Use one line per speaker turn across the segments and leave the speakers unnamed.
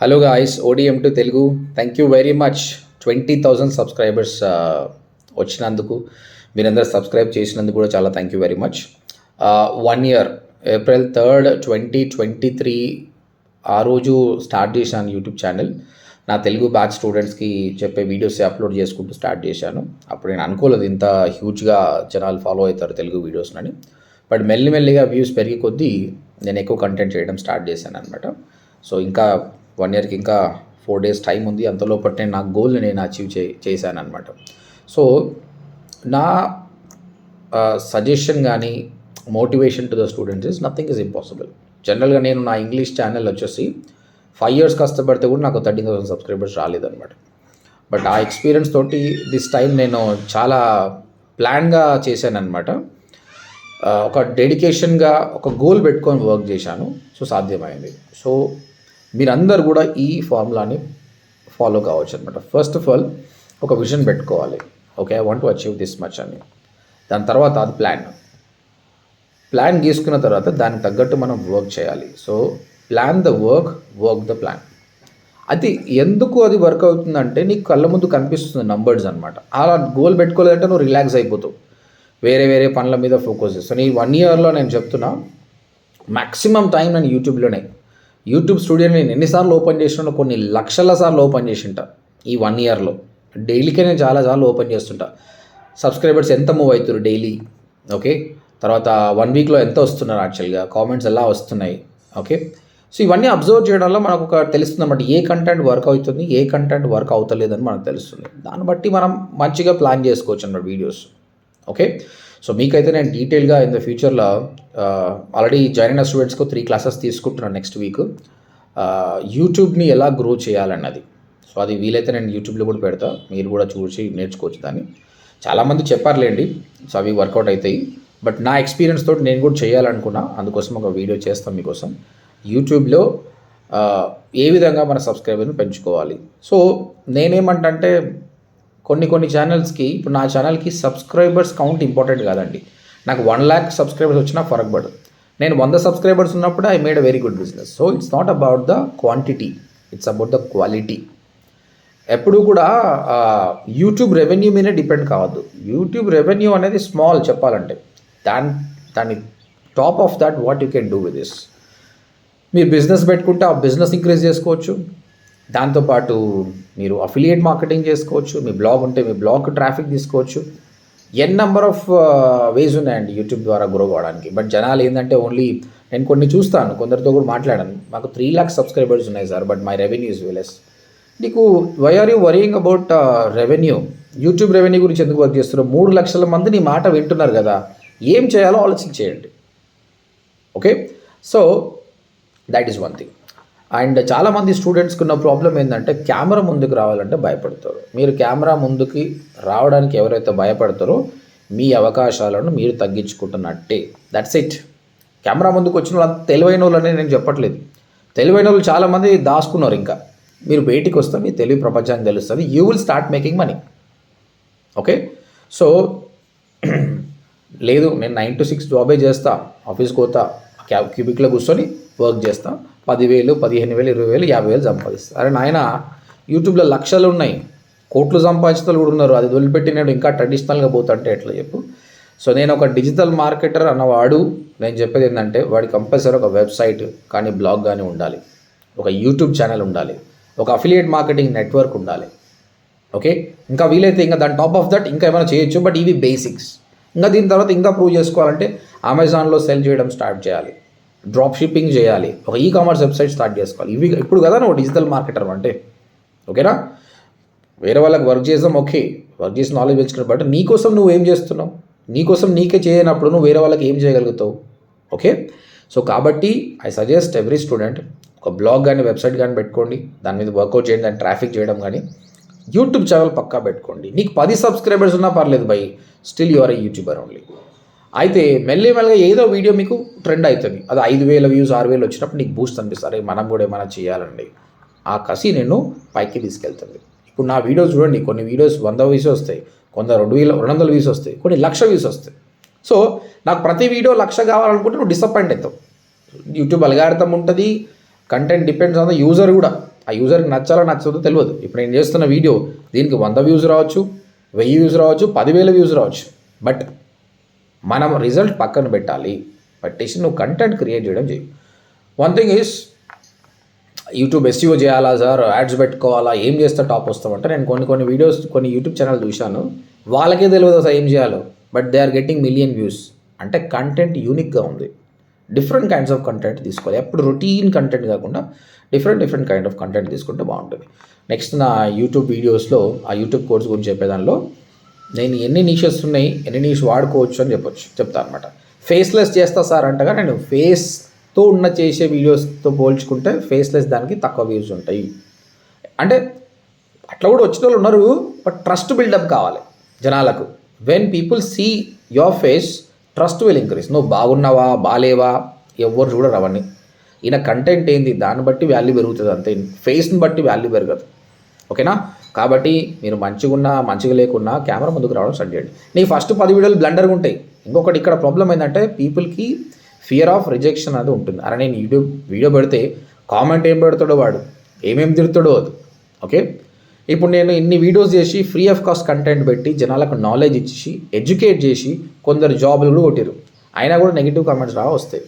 Hello guys ఓడిఎం to Telugu thank you very much twenty thousand subscribers వచ్చినందుకు. మీరందరూ subscribe చేసినందుకు కూడా చాలా thank you very much one year April third twenty twenty three ఆ రోజు start చేశాను యూట్యూబ్ ఛానల్ నా తెలుగు బ్యాచ్ స్టూడెంట్స్కి చెప్పే వీడియోస్ అప్లోడ్ చేసుకుంటూ స్టార్ట్ చేశాను. అప్పుడు నేను అనుకోలేదు ఇంత హ్యూజ్గా జనాలు ఫాలో అవుతారు తెలుగు వీడియోస్నని బట్ మెల్లిమెల్లిగా వ్యూస్ పెరిగి కొద్దీ నేను ఎక్కువ కంటెంట్ చేయడం స్టార్ట్ చేశాను అనమాట సో ఇంకా వన్ ఇయర్కి ఇంకా ఫోర్ డేస్ టైం ఉంది. అంతలోపటి నేను నా గోల్ని నేను అచీవ్ చే చేశాను అనమాట సో నా సజెషన్ కానీ motivation to the students is nothing is impossible. జనరల్గా నేను నా ఇంగ్లీష్ ఛానల్ వచ్చేసి ఫైవ్ ఇయర్స్ కష్టపడితే కూడా నాకు థర్టీన్ థౌసండ్ సబ్స్క్రైబర్స్ రాలేదన్నమాట. బట్ ఆ ఎక్స్పీరియన్స్ తోటి దిస్ టైం నేను చాలా ప్లాన్గా చేశాను అనమాట ఒక డెడికేషన్గా ఒక గోల్ పెట్టుకొని వర్క్ చేశాను. సో సాధ్యమైంది. సో మీరందరూ కూడా ఈ ఫార్ములాని ఫాలో కావచ్చు అనమాట ఫస్ట్ ఆఫ్ ఆల్ ఒక విజన్ పెట్టుకోవాలి. Okay I want to achieve this much అని. దాని తర్వాత అది ప్లాన్ ప్లాన్ గీసుకున్న తర్వాత దానికి తగ్గట్టు మనం వర్క్ చేయాలి. So plan the work work the plan అది ఎందుకు అది వర్క్ అవుతుందంటే నీకు కళ్ళ ముందు కనిపిస్తుంది నంబర్స్ అనమాట అలా గోల్ పెట్టుకోలేదంటే నువ్వు రిలాక్స్ అయిపోతావు. వేరే వేరే పనుల మీద ఫోకస్ చేస్తాను ఈ వన్ ఇయర్లో నేను చెప్తున్నా మ్యాక్సిమం టైం నేను యూట్యూబ్లోనే యూట్యూబ్ స్టూడియో నేను ఎన్నిసార్లు ఓపెన్ చేసినా కొన్ని లక్షల సార్లు ఓపెన్ చేసింటా ఈ వన్ ఇయర్లో. డైలీకే నేను చాలా సార్లు ఓపెన్ చేస్తుంటా. సబ్స్క్రైబర్స్ ఎంత మూవ్ అవుతారు డైలీ? ఓకే? తర్వాత వన్ వీక్లో ఎంత వస్తున్నారు యాక్చువల్గా? కామెంట్స్ ఎలా వస్తున్నాయి? ఓకే? సో ఇవన్నీ అబ్జర్వ్ చేయడం వల్ల మనకు ఒక తెలుస్తుంది అనమాట ఏ కంటెంట్ వర్క్ అవుతుంది? ఏ కంటెంట్ వర్క్ అవుతలేదని మనకు తెలుస్తుంది. దాన్ని బట్టి మనం మంచిగా ప్లాన్ చేసుకోవచ్చు అన్నమాట వీడియోస్. ఓకే? సో మీకైతే నేను డీటెయిల్గా ఇన్ ద ఫ్యూచర్లో ఆల్రెడీ జాయిన్ అయిన స్టూడెంట్స్కు త్రీ క్లాసెస్ తీసుకుంటున్నాను నెక్స్ట్ వీక్ యూట్యూబ్ని ఎలా గ్రో చేయాలన్నది. సో అది వీలైతే నేను యూట్యూబ్లో కూడా పెడతా. మీరు కూడా చూసి నేర్చుకోవచ్చు దాన్ని. చాలామంది చెప్పారులేండి సో అవి వర్కౌట్ అవుతాయి బట్ నా ఎక్స్పీరియన్స్ తోటి నేను కూడా చేయాలనుకున్నా అందుకోసం ఒక వీడియో చేస్తాం మీకోసం. యూట్యూబ్లో ఏ విధంగా మన సబ్స్క్రైబర్ని పెంచుకోవాలి. సో నేనేమంటే కొన్ని కొన్ని ఛానల్స్కి ఇప్పుడు నా ఛానల్కి సబ్స్క్రైబర్స్ కౌంట్ ఇంపార్టెంట్ కాదండి. నాకు వన్ ల్యాక్ సబ్స్క్రైబర్స్ వచ్చినా ఫరక్ పడదు నేను వంద సబ్స్క్రైబర్స్ ఉన్నప్పుడు I made a very good business so it's not about the quantity it's about the quality ఎప్పుడు కూడా యూట్యూబ్ రెవెన్యూ మీదే డిపెండ్ కావద్దు. యూట్యూబ్ రెవెన్యూ అనేది స్మాల్ చెప్పాలంటే. దాని దాని top of that what you can do with this మీరు business పెట్టుకుంటే ఆ బిజినెస్ ఇంక్రీజ్ చేసుకోవచ్చు. దాంతోపాటు మీరు అఫిలియేట్ మార్కెటింగ్ చేసుకోవచ్చు మీ బ్లాగ్ ఉంటే మీ బ్లాగ్ ట్రాఫిక్ తీసుకోవచ్చు. ఎన్ నెంబర్ ఆఫ్ వేస్ ఉన్నాయండి యూట్యూబ్ ద్వారా గ్రో అవ్వడానికి బట్ జనాలు ఏంటంటే ఓన్లీ నేను కొన్ని చూస్తాను కొందరితో కూడా మాట్లాడాను. మాకు త్రీ ల్యాక్స్ సబ్స్క్రైబర్స్ ఉన్నాయి sir but my revenue is very less నీకు why are you worrying about revenue YouTube revenue గురించి ఎందుకు వర్క్ చేస్తున్నారు మూడు లక్షల మంది నీ మాట వింటున్నారు కదా ఏం చేయాలో ఆలోచించేయండి. Okay so that is one thing and చాలామంది స్టూడెంట్స్కి ఉన్న ప్రాబ్లం ఏంటంటే కెమెరా ముందుకు రావాలంటే భయపడతారు. మీరు కెమెరా ముందుకి రావడానికి ఎవరైతే భయపడతారో మీ అవకాశాలను మీరు తగ్గించుకుంటున్నట్టే. దట్స్ ఇట్ కెమెరా ముందుకు వచ్చిన వాళ్ళు తెలివైన తెలివైన వాళ్ళని నేను చెప్పట్లేదు. తెలివైన వాళ్ళు చాలామంది దాచుకున్నారు ఇంకా. మీరు బయటికి వస్తే మీ తెలివి ప్రపంచానికి తెలుస్తుంది. You will start making money okay so లేదు నేను నైన్ టు సిక్స్ జాబే చేస్తా ఆఫీస్కి పోతా క్యూబిక్లో కూర్చొని వర్క్ చేస్తాం. పదివేలు పదిహేను వేలు ఇరవై వేలు యాభై వేలు సంపాదిస్తాం అరే నాయన యూట్యూబ్లో లక్షలు ఉన్నాయి. కోట్లు సంపాదించిన కూడా ఉన్నారు. అది వదిలిపెట్టినాడు ఇంకా ట్రెడిషనల్గా పోతుంటే ఎట్లా చెప్పు? సో నేను ఒక డిజిటల్ మార్కెటర్ అన్నవాడు. నేను చెప్పేది ఏంటంటే వాడి కంపల్సరీ ఒక వెబ్సైట్ కానీ బ్లాగ్ కానీ ఉండాలి. ఒక యూట్యూబ్ ఛానల్ ఉండాలి. ఒక అఫిలియేట్ మార్కెటింగ్ నెట్వర్క్ ఉండాలి. ఓకే? ఇంకా వీలైతే ఇంకా దాని టాప్ ఆఫ్ దట్ ఇంకా ఏమైనా చేయొచ్చు. బట్ ఇవి బేసిక్స్. ఇంకా దీని తర్వాత ఇంకా ప్రూవ్ చేసుకోవాలంటే అమెజాన్లో సెల్ చేయడం స్టార్ట్ చేయాలి. డ్రాప్ షిప్పింగ్ చేయాలి. ఒక ఈ కామర్స్ వెబ్సైట్ స్టార్ట్ చేసుకోవాలి. ఇవి ఇప్పుడు కదా నువ్వు డిజిటల్ మార్కెటర్ అంటే. ఓకేనా వేరే వాళ్ళకి వర్క్ చేసాం ఓకే వర్క్ చేసి నాలెడ్జ్ పెంచుకున్నావు బట్ నీకోసం నువ్వు ఏం చేస్తున్నావు? నీకోసం నీకే చేయనప్పుడు నువ్వు వేరే వాళ్ళకి ఏం చేయగలుగుతావు? ఓకే సో కాబట్టి ఐ సజెస్ట్ ఎవ్రీ స్టూడెంట్ ఒక బ్లాగ్ కానీ వెబ్సైట్ కానీ పెట్టుకోండి. దాని మీద వర్కౌట్ చేయండి దాన్ని ట్రాఫిక్ చేయడం కానీ యూట్యూబ్ ఛానల్ పక్కా పెట్టుకోండి. నీకు పది సబ్స్క్రైబర్స్ ఉన్నా పర్లేదు bye. Still your a YouTuber only అయితే మెల్లి మెల్లగా ఏదో వీడియో మీకు ట్రెండ్ అవుతుంది. అది ఐదు వేల వ్యూస్ ఆరు వేలు వచ్చినప్పుడు నీకు బూస్ట్ అనిపిస్తారు మనం కూడా ఏమైనా చేయాలండి. ఆ కసి నేను పైకి తీసుకెళ్తుంది. ఇప్పుడు నా వీడియోస్ చూడండి. కొన్ని వీడియోస్ వంద వ్యూస్ వస్తాయి. కొంత రెండు వేల రెండు వందల వ్యూస్ వస్తాయి. కొన్ని లక్ష వ్యూస్ వస్తాయి. సో నాకు ప్రతి వీడియో లక్ష కావాలనుకుంటే నువ్వు డిసప్పాయింట్ అవుతావు. యూట్యూబ్ అల్గారితం ఉంటుంది. Content depends on the user కూడా. ఆ యూజర్కి నచ్చాలో నచ్చదో తెలియదు. ఇప్పుడు నేను చేస్తున్న వీడియో దీనికి వంద వ్యూస్ రావచ్చు వెయ్యి వ్యూస్ రావచ్చు పదివేల వ్యూస్ రావచ్చు. బట్ మనం రిజల్ట్ పక్కన పెట్టాలి. పెట్టేసి నువ్వు కంటెంట్ క్రియేట్ చేయడం చేయి. One thing is YouTube SEO చేయాలా సార్ యాడ్స్ పెట్టుకోవాలా? ఏం చేస్తే టాప్ వస్తామంటే నేను కొన్ని కొన్ని వీడియోస్ కొన్ని యూట్యూబ్ ఛానల్ చూశాను. వాళ్ళకే తెలియదు అసలు ఏం చేయాలో. But they are getting million views అంటే కంటెంట్ యూనిక్గా ఉంది. డిఫరెంట్ కైండ్స్ ఆఫ్ కంటెంట్ తీసుకోవాలి. ఎప్పుడు రొటీన్ కంటెంట్ కాకుండా different different kind of content తీసుకుంటే బాగుంటుంది. నెక్స్ట్ నా యూట్యూబ్ వీడియోస్లో ఆ యూట్యూబ్ కోర్స్ గురించి చెప్పేదానిలో నేను ఎన్ని నీషెస్ ఉన్నాయి ఎన్ని నీష్ వాడుకోవచ్చు అని చెప్పొచ్చు చెప్తా అనమాట ఫేస్లెస్ చేస్తా సార్ అంటగా నేను ఫేస్తో ఉన్న చేసే వీడియోస్తో పోల్చుకుంటే ఫేస్లెస్ దానికి తక్కువ వ్యూస్ ఉంటాయి. అంటే అట్లా కూడా వచ్చిన వాళ్ళు ఉన్నారు బట్ ట్రస్ట్ బిల్డప్ కావాలి జనాలకు. When people see your face trust will increase నువ్వు బాగున్నావా బాలేవా ఎవరు చూడరు అవన్నీ. ఈయన కంటెంట్ ఏంది దాన్ని బట్టి వాల్యూ పెరుగుతుంది అంతే. ఫేస్ని బట్టి వాల్యూ పెరగదు. ఓకేనా కాబట్టి మీరు మంచిగున్నా మంచిగా లేకున్నా కెమెరా ముందుకు రావడం స్టార్ట్ చేయండి. నీ ఫస్ట్ పది వీడియోలు బ్లండర్గా ఉంటాయి. ఇంకొకటి ఇక్కడ ప్రాబ్లం ఏంటంటే పీపుల్కి ఫియర్ ఆఫ్ రిజెక్షన్ అనేది ఉంటుంది. అరే నేను యూట్యూబ్ వీడియో పెడితే కామెంట్ ఏం పెడతాడో వాడు? ఏమేమి తిడతాడో అది ఓకే ఇప్పుడు నేను ఇన్ని వీడియోస్ చేసి ఫ్రీ ఆఫ్ కాస్ట్ కంటెంట్ పెట్టి జనాలకు నాలెడ్జ్ ఇచ్చి ఎడ్యుకేట్ చేసి కొందరు జాబులు కూడా కొట్టారు అయినా కూడా నెగిటివ్ కామెంట్స్ రా వస్తాయి.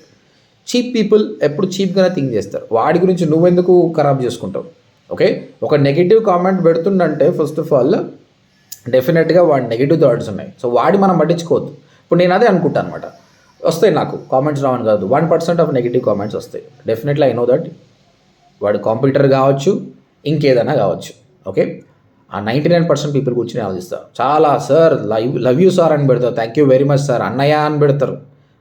చీప్ పీపుల్ ఎప్పుడు చీప్గానే థింక్ చేస్తారు. వాడి గురించి నువ్వెందుకు ఖరాబ్ చేసుకుంటావు? ఓకే? ఒక నెగిటివ్ కామెంట్ పెడుతుండంటే ఫస్ట్ ఆఫ్ ఆల్ డెఫినెట్గా వాడి నెగిటివ్ థాట్స్ ఉన్నాయి. సో వాడి మనం పట్టించుకోవద్దు. ఇప్పుడు నేను అదే అనుకుంటాను అనమాట వస్తాయి నాకు. కామెంట్స్ రావని కాదు. One percent of negative comments వస్తాయి. డెఫినెట్లీ ఐ నో దట్ వాడు కాంప్యూటర్ కావచ్చు ఇంకేదైనా కావచ్చు. ఓకే? ఆ నైంటీ నైన్ పర్సెంట్ పీపుల్ కూర్చొని ఆలోచిస్తారు. చాలా sir love love you sir అని పెడతారు. Thank you very much sir. అన్నయ్య అని పెడతారు.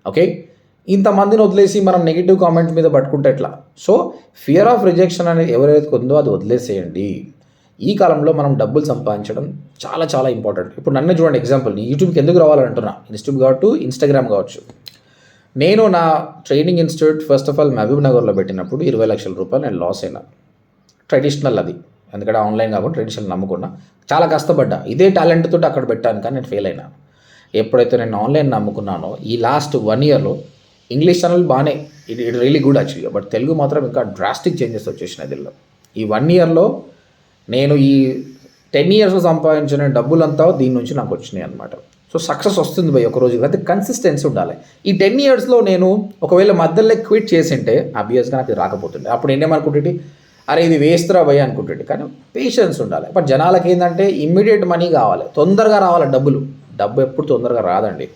ఓకే? ఇంతమందిని వదిలేసి మనం నెగిటివ్ కామెంట్స్ మీద పట్టుకుంటే ఎట్లా? సో ఫియర్ ఆఫ్ రిజెక్షన్ అనేది ఎవరైతే ఉందో అది వదిలేసేయండి. ఈ కాలంలో మనం డబ్బులు సంపాదించడం చాలా చాలా ఇంపార్టెంట్ ఇప్పుడు నన్ను చూడండి ఎగ్జాంపుల్ యూట్యూబ్కి ఎందుకు రావాలంటున్నా ఇన్స్టిట్యూట్ కావచ్చు ఇన్స్టాగ్రామ్ కావచ్చు. నేను నా training institute first of all Mahabub నగర్లో పెట్టినప్పుడు ఇరవై లక్షల రూపాయలు నేను లాస్ అయినా. ట్రెడిషనల్ అది. ఎందుకంటే ఆన్లైన్ కాకుండా ట్రెడిషనల్ నమ్ముకున్నా. చాలా కష్టపడ్డా. ఇదే టాలెంట్ తోటి అక్కడ పెట్టాను కానీ నేను ఫెయిల్ అయినా. ఎప్పుడైతే నేను ఆన్లైన్ నమ్ముకున్నానో ఈ లాస్ట్ వన్ ఇయర్లో ఇంగ్లీష్ ఛానల్ బాగానే ఇట్ ఇట్ రియలీ గుడ్ యాక్చువల్గా బట్ తెలుగు మాత్రం ఇంకా డ్రాస్టిక్ చేంజెస్ వచ్చేసినాయి దీనిలో. ఈ వన్ ఇయర్లో నేను ఈ టెన్ ఇయర్స్లో సంపాదించిన డబ్బులంతా దీని నుంచి నాకు వచ్చినాయి అనమాట సో సక్సెస్ వస్తుంది భయ్ ఒక రోజు అయితే కన్సిస్టెన్సీ ఉండాలి. ఈ టెన్ ఇయర్స్లో నేను ఒకవేళ మధ్యలో క్విట్ చేసింటే అబ్వియస్గా నాకు రాకపోతుండే. అప్పుడు నేనేమనుకుంటే అరే ఇది వేస్తురా భయ్ అనుకుంటుంటే కానీ పేషెన్స్ ఉండాలి. బట్ జనాలకి ఏంటంటే ఇమ్మీడియట్ మనీ కావాలి. తొందరగా రావాలి డబ్బులు. డబ్బు ఎప్పుడు తొందరగా రాదండి.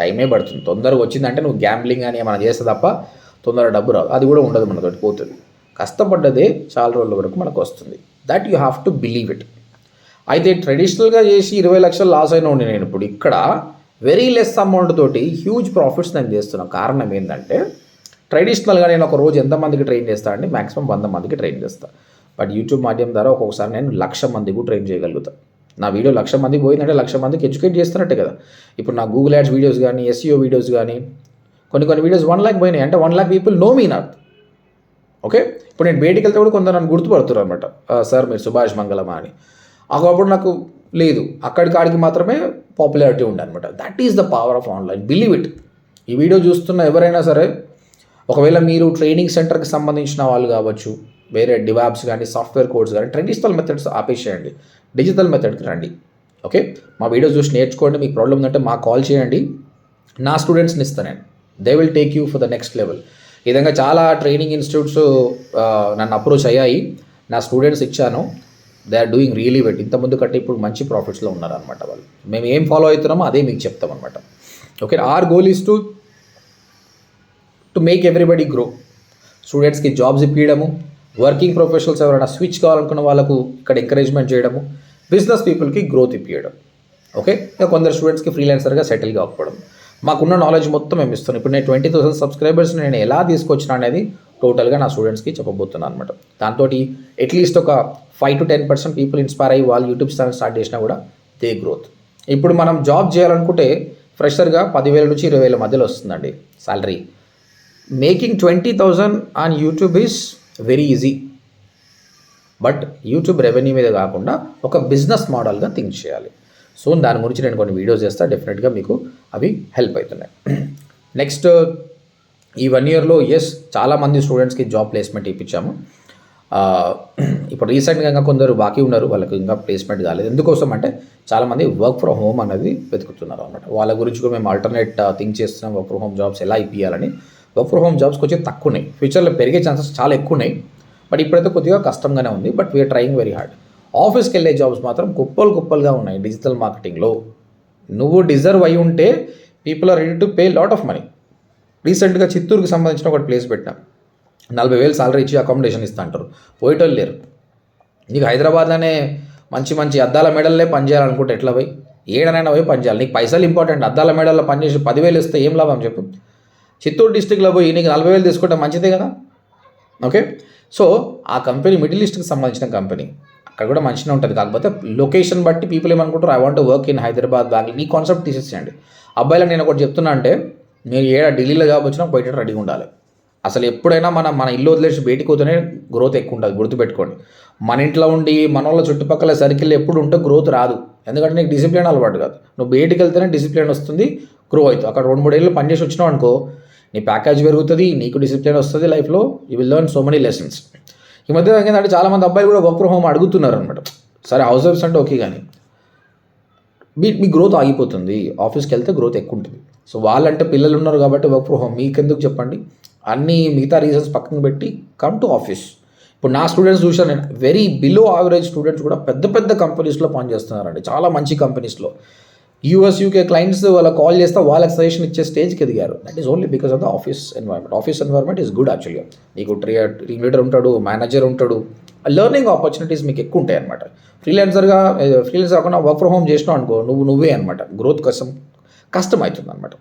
టైమే పడుతుంది. తొందరగా వచ్చిందంటే నువ్వు గ్యాంబ్లింగ్ అని ఏమైనా చేస్తే తప్ప తొందరగా డబ్బు రాదు. అది కూడా ఉండదు మనతోటి పోతుంది కష్టపడ్డదే చాలా రోజుల వరకు మనకు వస్తుంది. That you have to believe it అయితే ట్రెడిషనల్గా చేసి ఇరవై లక్షలు లాస్ అయిన ఉండి నేను ఇప్పుడు ఇక్కడ వెరీ లెస్ అమౌంట్ తోటి హ్యూజ్ ప్రాఫిట్స్ నేను చేస్తున్నాను కారణం ఏంటంటే ట్రెడిషనల్గా నేను ఒక రోజు ఎంతమందికి ట్రైన్ చేస్తాను అంటే మ్యాక్సిమం వంద మందికి ట్రైన్ చేస్తాను బట్ యూట్యూబ్ మాధ్యమం ద్వారా ఒక్కొక్కసారి నేను లక్ష మందికి ట్రైన్ చేయగలుగుతాను నా వీడియో లక్ష మందికి పోయిందంటే లక్ష మందికి ఎడ్యుకేట్ చేస్తున్నట్టే కదా. ఇప్పుడు నా గూగుల్ యాడ్స్ వీడియోస్ కానీ ఎస్ఈఓ వీడియోస్ కానీ కొన్ని కొన్ని వీడియోస్ వన్ ల్యాక్ పోయినాయి. అంటే one lakh people know me not okay ఇప్పుడు నేను బయటికి వెళ్తే కూడా కొందరు నన్ను గుర్తుపడుతున్నారు అనమాట సార్ మీరు సుభాష్ మంగళమా అని. అప్పుడు నాకు లేదు. అక్కడికి ఆడికి మాత్రమే పాపులారిటీ ఉండే అనమాట that is the power of online believe it ఈ వీడియో చూస్తున్న ఎవరైనా సరే ఒకవేళ మీరు ట్రైనింగ్ సెంటర్కి సంబంధించిన వాళ్ళు కావచ్చు వేరే డివాబ్స్ కానీ సాఫ్ట్వేర్ కోడ్స్ కానీ ట్రెడిషనల్ మెథడ్స్ ఆపేసేయండి. డిజిటల్ మెథడ్కి రండి. ఓకే? మా వీడియోస్ చూసి నేర్చుకోండి. మీకు ప్రాబ్లం ఉందంటే మాకు కాల్ చేయండి. నా స్టూడెంట్స్ని ఇస్తాను నేను. They will take you for the next level ఈ విధంగా చాలా ట్రైనింగ్ ఇన్స్టిట్యూట్స్ నన్ను అప్రోచ్ అయ్యాయి. నా స్టూడెంట్స్ ఇచ్చాను. They are doing really well ఇంతకుముందు కంటే ఇప్పుడు మంచి ప్రాఫిట్స్లో ఉన్నారనమాట వాళ్ళు. మేము ఏం ఫాలో అవుతున్నామో అదే మీకు చెప్తాం అనమాట okay? Our goal is to to make everybody grow స్టూడెంట్స్కి జాబ్స్ ఇప్పించడము. వర్కింగ్ ప్రొఫెషనల్స్ ఎవరైనా స్విచ్ కావాలనుకున్న వాళ్ళకు ఇక్కడ ఎంకరేజ్మెంట్ చేయడము బిజినెస్ పీపుల్కి గ్రోత్ ఇప్పించడం ఓకే ఇంకా కొందరు స్టూడెంట్స్కి ఫ్రీలాన్సర్గా సెటిల్ కాకపోవడం మాకున్న నాలెడ్జ్ మొత్తం మేము ఇస్తాను ఇప్పుడు నేను ట్వంటీ థౌసండ్ సబ్స్క్రైబర్స్ నేను ఎలా తీసుకొచ్చిన అనేది టోటల్గా నా స్టూడెంట్స్కి చెప్పబోతున్నాను అనమాట దాంతో అట్లీస్ట్ ఒక five to ten percent people inspire అయ్యి వాళ్ళు యూట్యూబ్ ఛానల్ స్టార్ట్ చేసినా కూడా దే గ్రోత్ ఇప్పుడు మనం జాబ్ చేయాలనుకుంటే ఫ్రెషర్గా పదివేల నుంచి ఇరవై వేల మధ్యలో వస్తుందండి salary making twenty thousand on YouTube is very easy but YouTube revenue మీద కాకుండా ఒక బిజినెస్ మోడల్గా థింక్ చేయాలి. సో దాని గురించి నేను కొన్ని వీడియోస్ చేస్తా. డెఫినెట్గా మీకు అవి హెల్ప్ అవుతున్నాయి. నెక్స్ట్ ఈ వన్ ఇయర్లో ఎస్ చాలామంది స్టూడెంట్స్కి జాబ్ ప్లేస్మెంట్ ఇప్పించాము. ఇప్పుడు రీసెంట్గా ఇంకా కొందరు బాకీ ఉన్నారు. వాళ్ళకి ఇంకా ప్లేస్మెంట్ కాలేదు. ఎందుకోసం అంటే చాలామంది వర్క్ ఫ్రమ్ హోమ్ అనేది వెతుకుతున్నారు అనమాట వాళ్ళ గురించి కూడా మేము ఆల్టర్నేట్ థింక్ చేస్తున్నాం. వర్క్ ఫ్రమ్ హోమ్ జాబ్స్ ఎలా ఇప్పించాలని వర్క్ ఫ్రమ్ హోమ్ జాబ్స్కి వచ్చి తక్కువ ఉన్నాయి ఫ్యూచర్లో పెరిగే ఛాన్సెస్ చాలా ఎక్కువ ఉన్నాయి బట్ ఇప్పుడైతే కొద్దిగా కష్టంగానే ఉంది. But we are trying very hard ఆఫీస్కి వెళ్ళే జాబ్స్ మాత్రం కుప్పలు కుప్పలుగా ఉన్నాయి డిజిటల్ మార్కెటింగ్లో నువ్వు డిజర్వ్ అయి ఉంటే people are ready to pay lot of money రీసెంట్గా చిత్తూరుకి సంబంధించిన ఒకటి ప్లేస్ పెట్టాం నలభై వేలు సాలరీ ఇచ్చి అకామిడేషన్ ఇస్తా అంటారు. పోయేటోళ్ళు లేరు. నీకు హైదరాబాద్లోనే మంచి మంచి అద్దాల మెడల్లే పనిచేయాలనుకుంటే ఎట్లా పోయి ఏడనైనా పోయి పనిచేయాలి నీకు పైసలు ఇంపార్టెంట్ అద్దాల మెడల్లో పనిచేసి పదివేలు ఇస్తే ఏం లాభం చెప్పు? చిత్తూరు డిస్టిక్లో పోయి నీకు నలభై వేలు తీసుకుంటే మంచిదే కదా? ఓకే సో ఆ కంపెనీ మిడిల్ ఈస్ట్కి సంబంధించిన కంపెనీ అక్కడ కూడా మంచిగా ఉంటుంది. కాకపోతే లొకేషన్ బట్టి పీపుల్ ఏమనుకుంటారు? I want work in Hyderabad Bangalore ఈ కాన్సెప్ట్ తీసేసేయండి. అబ్బాయిలకు నేను ఒకటి చెప్తున్నా అంటే మీరు ఏడ ఢిల్లీలో కాబోచ్చినా బయట రెడీగా ఉండాలి. అసలు ఎప్పుడైనా మన మన ఇల్లు వదిలేసి బయటికి పోతేనే గ్రోత్ ఎక్కువ ఉంటుంది గుర్తుపెట్టుకోండి. మన ఇంట్లో ఉండి మన వాళ్ళ చుట్టుపక్కల సర్కిల్ ఎప్పుడు ఉంటే గ్రోత్ రాదు. ఎందుకంటే నీకు డిసిప్లిన్ అలవాటు కాదు. నువ్వు బయటికి వెళ్తేనే డిసిప్లిన్ వస్తుంది గ్రో అవుతుంది అక్కడ రెండు మూడు ఏళ్ళు పనిచేసి వచ్చినావు అనుకో నీ ప్యాకేజ్ పెరుగుతుంది నీకు డిసిప్లిన్ వస్తుంది లైఫ్లో you will learn so many lessons ఈ మధ్య ఏంటంటే చాలామంది అబ్బాయిలు కూడా వర్క్ ఫ్రమ్ హోమ్ అడుగుతున్నారు అనమాట సరే హౌస్ వైఫ్స్ అంటే ఓకే కానీ మీ మీ గ్రోత్ ఆగిపోతుంది. ఆఫీస్కి వెళ్తే గ్రోత్ ఎక్కువ ఉంటుంది. సో వాళ్ళంటే పిల్లలు ఉన్నారు కాబట్టి వర్క్ ఫ్రమ్ హోమ్ మీకెందుకు చెప్పండి? అన్ని మిగతా రీజన్స్ పక్కన పెట్టి కమ్ టు ఆఫీస్ ఇప్పుడు నా స్టూడెంట్స్ చూసాను నేను. వెరీ బిలో యావరేజ్ స్టూడెంట్స్ కూడా పెద్ద పెద్ద కంపెనీస్లో పనిచేస్తున్నారండి. చాలా మంచి కంపెనీస్లో యూఎస్ యూకే క్లయింట్స్ వాళ్ళ కాల్ చేస్తే వాళ్ళకి సజెషన్ ఇచ్చే స్టేజ్కి ఎదిగారు. That is only because of the office environment office environment is good యాక్చువల్గా నీకు ట్రీ టీమ్ లీడర్ ఉంటాడు మేనేజర్ ఉంటాడు. లెర్నింగ్ ఆపర్చునిటీస్ మీకు ఎక్కువ ఉంటాయి అనమాట ఫ్రీలాన్సర్గా ఫ్రీలాన్సర్ కాకుండా వర్క్ ఫ్రమ్ హోమ్ చేసినావు అనుకో నువ్వు నువ్వే అనమాట గ్రోత్ కోసం కష్టం అవుతుంది అనమాట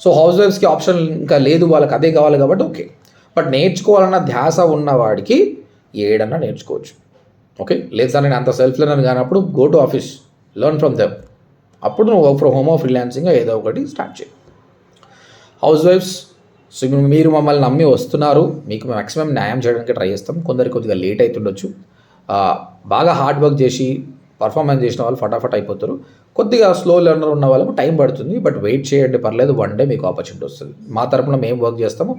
సో హౌస్ వైఫ్స్కి ఆప్షన్ ఇంకా లేదు వాళ్ళకి అదే కావాలి కాబట్టి ఓకే బట్ నేర్చుకోవాలన్న ధ్యాస ఉన్నవాడికి ఏడన్నా నేర్చుకోవచ్చు. ఓకే లేదు సార్ నేను అంత సెల్ఫ్ లెర్నర్ కానప్పుడు go to office learn from them అప్పుడు నువ్వు వర్క్ ఫ్రమ్ హోమో ఫ్రీలాన్సింగ్ ఏదో ఒకటి స్టార్ట్ చేయి. హౌస్ వైఫ్స్ సో మీరు మమ్మల్ని నమ్మి వస్తున్నారు మీకు మ్యాక్సిమం న్యాయం చేయడానికి ట్రై చేస్తాం. కొందరికి కొద్దిగా లేట్ అవుతుండొచ్చు బాగా హార్డ్ వర్క్ చేసి పర్ఫార్మెన్స్ చేసిన వాళ్ళు ఫటాఫట్ అయిపోతారు. కొద్దిగా స్లో లెర్నర్ ఉన్న వాళ్ళకు టైం పడుతుంది బట్ వెయిట్ చేయండి పర్లేదు వన్ డే మీకు ఆపర్చునిటీ వస్తుంది. మా తరపున మేము వర్క్ చేస్తాము.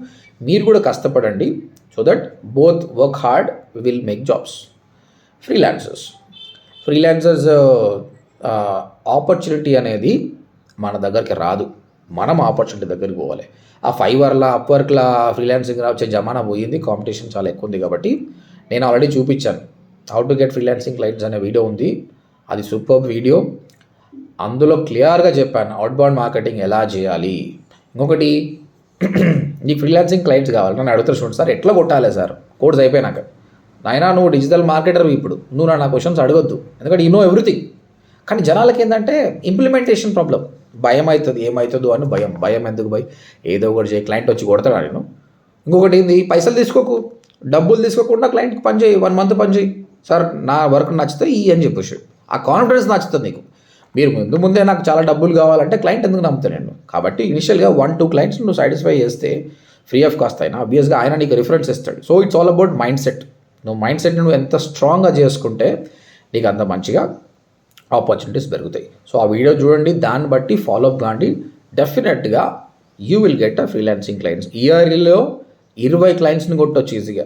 మీరు కూడా కష్టపడండి so that both work hard will make jobs freelancers freelancers opportunity అనేది మన దగ్గరికి రాదు. మనం ఆపర్చునిటీ దగ్గరికి పోవాలి. ఆ ఫైవర్లా అప్వర్క్లా ఫ్రీలాన్సింగ్ వచ్చే జమానా పోయింది. కాంపిటీషన్ చాలా ఎక్కువ ఉంది కాబట్టి నేను ఆల్రెడీ చూపించాను. How to get freelancing clients అనే వీడియో ఉంది. అది సూపర్ వీడియో అందులో క్లియర్గా చెప్పాను అవుట్బౌండ్ మార్కెటింగ్ ఎలా చేయాలి? ఇంకొకటి నీకు ఫ్రీలాన్సింగ్ క్లయింట్స్ కావాలి. నన్ను అడుగుతారు చూడండి సార్ ఎట్లా కొట్టాలి సార్? కోర్స్ అయిపోయినాక. నాయన నువ్వు డిజిటల్ మార్కెటర్ ఇప్పుడు. నువ్వు నా క్వశ్చన్స్ అడగొద్దు. ఎందుకంటే యూ నో ఎవ్రీథింగ్ కానీ జనాలకి ఏంటంటే ఇంప్లిమెంటేషన్ ప్రాబ్లం భయం అవుతుంది ఏమవుతుందో అని భయం. భయం ఎందుకు భయం? ఏదో ఒకటి చేయి క్లయింట్ వచ్చి కొడతాడు నేను ఇంకొకటి ఏంది పైసలు తీసుకోకు. డబ్బులు తీసుకోకుండా క్లయింట్కి పని చేయి వన్ మంత్ పని చేయి. సార్ నా వర్క్ నచ్చితే ఈ అని చెప్పేసి ఆ కాన్ఫిడెన్స్ నచ్చుతుంది నీకు. మీరు ముందు ముందే నాకు చాలా డబ్బులు కావాలంటే క్లయింట్ ఎందుకు నమ్ముతాను నేను? కాబట్టి ఇనిషియల్గా వన్ టూ క్లయింట్స్ నువ్వు సాటిస్ఫై చేస్తే ఫ్రీ ఆఫ్ కాస్ట్ అయినా అబ్వియస్గా ఆయన నీకు రిఫరెన్స్ ఇస్తాడు. So it's all about mind set నువ్వు మైండ్ సెట్ నువ్వు ఎంత స్ట్రాంగ్గా చేసుకుంటే నీకు అంత మంచిగా ఆపర్చునిటీస్ పెరుగుతాయి. సో ఆ వీడియో చూడండి దాన్ని బట్టి ఫాలో అప్ కాండి. డెఫినెట్గా you will get a freelancing clients ఇయర్లో ఇరవై క్లయింట్స్ని కొట్టొచ్చు ఈజీగా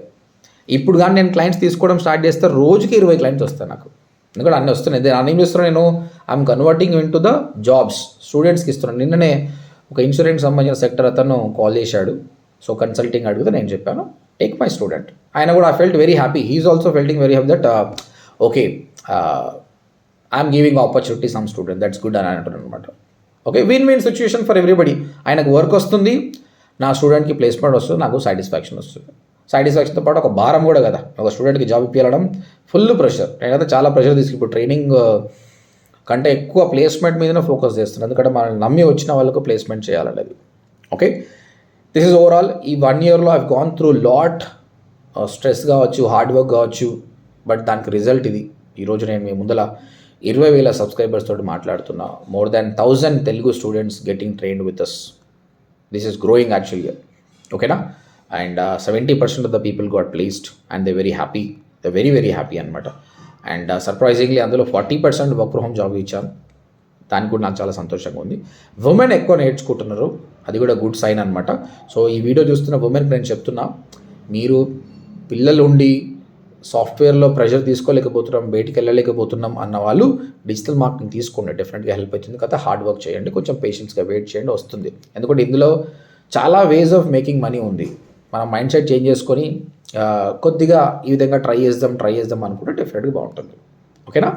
ఇప్పుడు కానీ నేను క్లయింట్స్ తీసుకోవడం స్టార్ట్ చేస్తే రోజుకి ఇరవై క్లయింట్స్ వస్తాయి నాకు. ఎందుకంటే అన్నీ వస్తున్నాయి. నేను ఏం చేస్తున్నాను నేను? I'm converting into the jobs స్టూడెంట్స్కి ఇస్తున్నాను. నిన్ననే ఒక ఇన్సూరెన్స్ సంబంధించిన సెక్టర్ అతను కాల్ చేశాడు. సో కన్సల్టింగ్ అడిగితే నేను చెప్పాను టేక్ మై స్టూడెంట్ ఆయన కూడా I felt very happy he is also feeling very happy that okay I'm giving opportunity some student that's good అని అంటారు అనమాట okay win win situation for everybody ఆయనకు వర్క్ వస్తుంది నా స్టూడెంట్కి ప్లేస్మెంట్ వస్తుంది నాకు సాటిస్ఫాక్షన్ వస్తుంది. సాటిస్ఫాక్షన్తో పాటు ఒక భారం కూడా కదా. ఒక స్టూడెంట్కి జాబ్ ఇప్పించడం ఫుల్ ప్రెషర్ నేనైతే చాలా ప్రెషర్ తీసుకు ఇప్పుడు ట్రైనింగ్ uh, కంటే ఎక్కువ ప్లేస్మెంట్ మీదనే ఫోకస్ చేస్తున్నాను ఎందుకంటే మనల్ని నమ్మి వచ్చిన వాళ్ళకు ప్లేస్మెంట్ చేయాలనేది. ఓకే దిస్ ఇస్ ఓవరాల్ ఈ వన్ ఇయర్లో I've gone through lot stress కావచ్చు హార్డ్ వర్క్ కావచ్చు బట్ దానికి రిజల్ట్ ఇది. ఈరోజు నేను మీ ముందల ఇరవై వేల సబ్స్క్రైబర్స్ తోటి మాట్లాడుతున్నా. More than thousand Telugu students getting trained with us this is growing యాక్చువల్గా ఓకేనా and seventy percent of the people got placed and they very happy the very very happy అనమాట అండ్ సర్ప్రైజింగ్లీ అందులో forty percent work from home job ఇచ్చాను దానికి కూడా నాకు చాలా సంతోషంగా ఉంది. ఉమెన్ ఎక్కువ నేర్చుకుంటున్నారు. అది కూడా గుడ్ సైన్ అనమాట సో ఈ వీడియో చూస్తున్న ఉమెన్కి నేను చెప్తున్నా మీరు పిల్లలు ఉండి సాఫ్ట్వేర్లో ప్రెషర్ తీసుకోలేకపోతున్నాం బయటికి వెళ్ళలేకపోతున్నాం అన్న వాళ్ళు డిజిటల్ మార్కెటింగ్ తీసుకోండి. డెఫినెట్గా హెల్ప్ అవుతుంది కదా హార్డ్ వర్క్ చేయండి కొంచెం పేషెన్స్గా వెయిట్ చేయండి వస్తుంది. ఎందుకంటే ఇందులో చాలా వేస్ ఆఫ్ మేకింగ్ మనీ ఉంది. మనం మైండ్ సెట్ చేంజ్ చేసుకొని కొద్దిగా ఈ విధంగా ట్రై చేద్దాం ట్రై చేద్దాం అనుకుంటే డెఫినెట్గా బాగుంటుంది. ఓకేనా?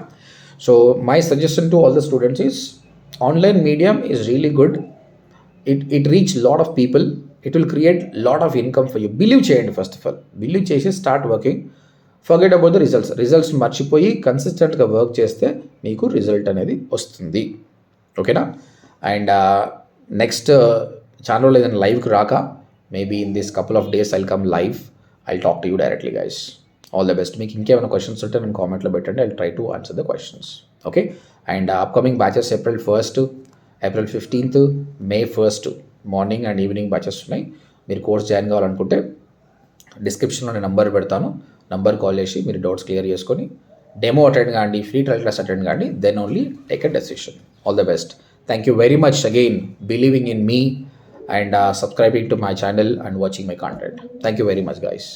So my suggestion to all the students is online medium is really good it it reach lot of people it will create lot of income for you believe చేయండి ఫస్ట్ ఆఫ్ ఆల్ బిలీవ్ చేసి start working forget about the results results మర్చిపోయి కన్సిస్టెంట్గా work చేస్తే మీకు result అనేది వస్తుంది. ఓకేనా and next చాలా రోజులు ఏదైనా లైవ్కి రాక maybe in this couple of days I'll come live I talk to you directly guys all the best మీకు ఇంకేమైనా క్వశ్చన్స్ ఉంటే నేను కామెంట్లో పెట్టండి. I try to answer the questions okay and upcoming batches April first April fifteenth May first morning and evening batches ఉన్నాయి. మీరు course join కావాలనుకుంటే డిస్క్రిప్షన్లో నేను నంబర్ పెడతాను. నంబర్ కాల్ చేసి మీరు డౌట్స్ క్లియర్ చేసుకొని డెమో అటెండ్ కాండి ఫ్రీ ట్రయల్ క్లాస్ అటెండ్ కాండి then only take a decision. All the best thank you very much again believing in me and subscribing to my channel and watching my content thank you very much guys